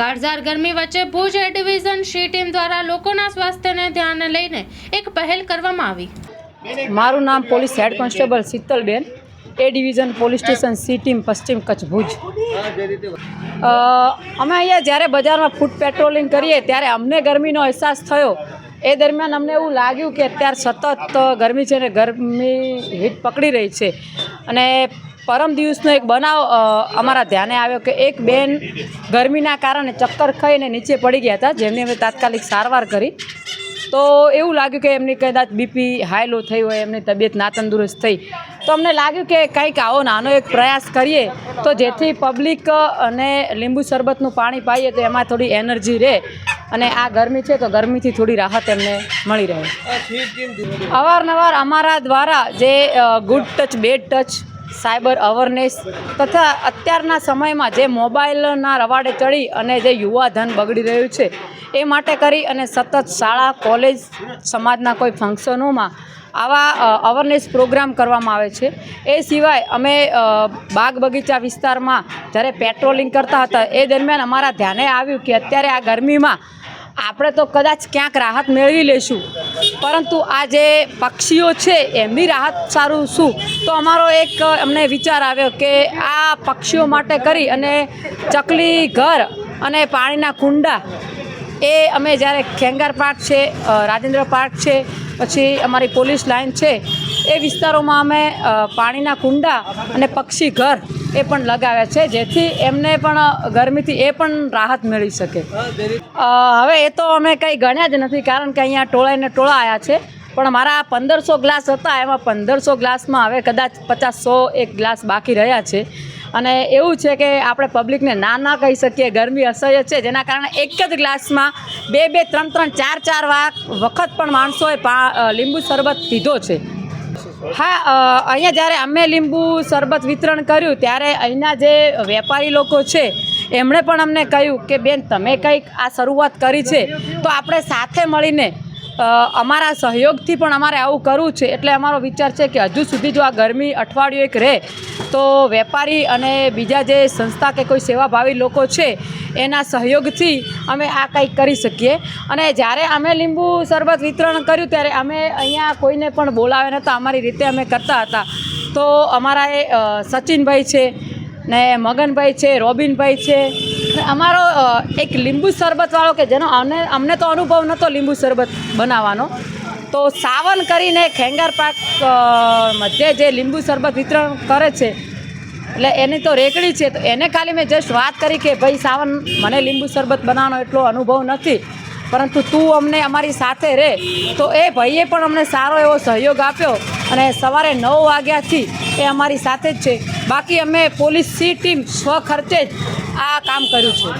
કાળઝાળ ગરમી વચ્ચે Bhuj A division C team દ્વારા લોકોના સ્વાસ્થ્યને ધ્યાને લઈને એક પહેલ કરવામાં આવી. મારું નામ police head constable Shitalben A division police station C team પશ્ચિમ કચ્છ ભુજ. અમે અહીંયા જ્યારે બજારમાં ફૂડ પેટ્રોલિંગ કરીએ ત્યારે અમને ગરમીનો અહેસાસ થયો. એ દરમિયાન અમને એવું લાગ્યું કે અત્યારે સતત ગરમી છે ને ગરમી હીટ પકડી રહી છે. અને પરમ દિવસનો એક બનાવ અમારા ધ્યાને આવ્યો કે એક બેન ગરમીના કારણે ચક્કર ખાઈને નીચે પડી ગયા હતા જેમની અમે તાત્કાલિક સારવાર કરી. તો એવું લાગ્યું કે એમની કદાચ બીપી હાઈ લો થઈ હોય એમની તબિયત ના તંદુરસ્ત થઈ. તો અમને લાગ્યું કે કંઈક આવો નાનો એક પ્રયાસ કરીએ તો જેથી પબ્લિક અને લીંબુ શરબતનું પાણી પાઈએ તો એમાં થોડી એનર્જી રહે અને આ ગરમી છે તો ગરમીથી થોડી રાહત એમને મળી રહે. અવારનવાર અમારા દ્વારા જે good touch bad touch cyber awareness તથા અત્યારના સમયમાં જે મોબાઈલના રવાડે ચડી અને જે યુવાધન બગડી રહ્યું છે, એ માટે કરી અને સતત શાળા, કોલેજ, સમાજના કોઈ ફંક્શનોમાં આવા અવેરનેસ પ્રોગ્રામ કરવામાં આવે છે. એ સિવાય અમે બાગ બગીચા વિસ્તારમાં જ્યારે પેટ્રોલિંગ કરતા હતા, એ દરમિયાન અમારા ધ્યાને આવ્યું કે અત્યારે આ ગરમીમાં આપણે તો કદાચ ક્યાંક રાહત મેળવી લઈશું પરંતુ આ જે પક્ષીઓ છે, એમની રાહત સારું શું? તો અમારો એક અમને વિચાર આવ્યો કે આ પક્ષીઓ માટે કરી અને ચકલી ઘર અને પાણીના કુંડા એ અમે જ્યારે ખેંગાર પાર્ક છે રાજેન્દ્ર પાર્ક છે, પછી અમારી પોલીસ લાઇન છે એ વિસ્તારોમાં અમે પાણીના કુંડા અને પક્ષી ઘર એ પણ લગાવ્યા છે, જેથી એમને પણ ગરમીથી એ પણ રાહત મેળવી શકે. હવે એ તો અમે કંઈ ગણ્યા જ નથી, કારણ કે અહીંયા ટોળાઈને ટોળા આવ્યા છે. પણ મારા પંદરસો ગ્લાસ હતા, એમાં પંદરસો ગ્લાસમાં હવે કદાચ પચાસ સો એક ગ્લાસ બાકી રહ્યા છે. અને એવું છે કે આપણે પબ્લિકને ના ના કહી શકીએ, ગરમી અસહ્ય છે, જેના કારણે એક જ ગ્લાસમાં બે બે, ત્રણ ત્રણ, ચાર ચાર વખત પણ માણસોએ લીંબુ શરબત પીધો છે. હા અહીંયા જ્યારે અમે લીંબુ શરબત વિતરણ કર્યું, ત્યારે અહીંના જે વેપારી લોકો છે, એમણે પણ અમને કહ્યું કે, બેન, તમે કંઈક આ શરૂઆત કરી છે. તો આપણે સાથે મળીને અમારા સહયોગથી પણ અમારે આવું કરવું છે. એટલે અમારો વિચાર છે કે હજુ સુધી જો આ ગરમી અઠવાડિયું એક રહે, તો વેપારી અને બીજા જે સંસ્થા કે કોઈ સેવાભાવી લોકો છે, એના સહયોગથી અમે આ કંઈક કરી શકીએ. અને જ્યારે અમે લીંબુ શરબત વિતરણ કર્યું, ત્યારે અમે અહીંયા કોઈને પણ બોલાવે નહોતા. અમારી રીતે અમે કરતા હતા. તો અમારા એ સચિનભાઈ છે ને મગનભાઈ છે, રોબિનભાઈ છે અમારો એક લીંબુ શરબતવાળો કે જેનો અમને અમને તો અનુભવ નહોતો લીંબુ શરબત બનાવવાનો. તો સાવન કરીને ખેંગાર પાક મધ્યે જે લીંબુ શરબત વિતરણ કરે છે, એટલે એની તો રેકડી છે, તો એને ખાલી મેં જસ્ટ વાત કરી કે ભાઈ સાવન, મને લીંબુ શરબત બનાવવાનો એટલો અનુભવ નથી. પરંતુ તું અમને અમારી સાથે રહે તો એ ભાઈએ પણ અમને સારો એવો સહયોગ આપ્યો અને સવારે નવ વાગ્યાથી એ અમારી સાથે જ છે. બાકી અમે પોલીસ સી ટીમ સ્વ ખર્ચે જ આ કામ કર્યું છે.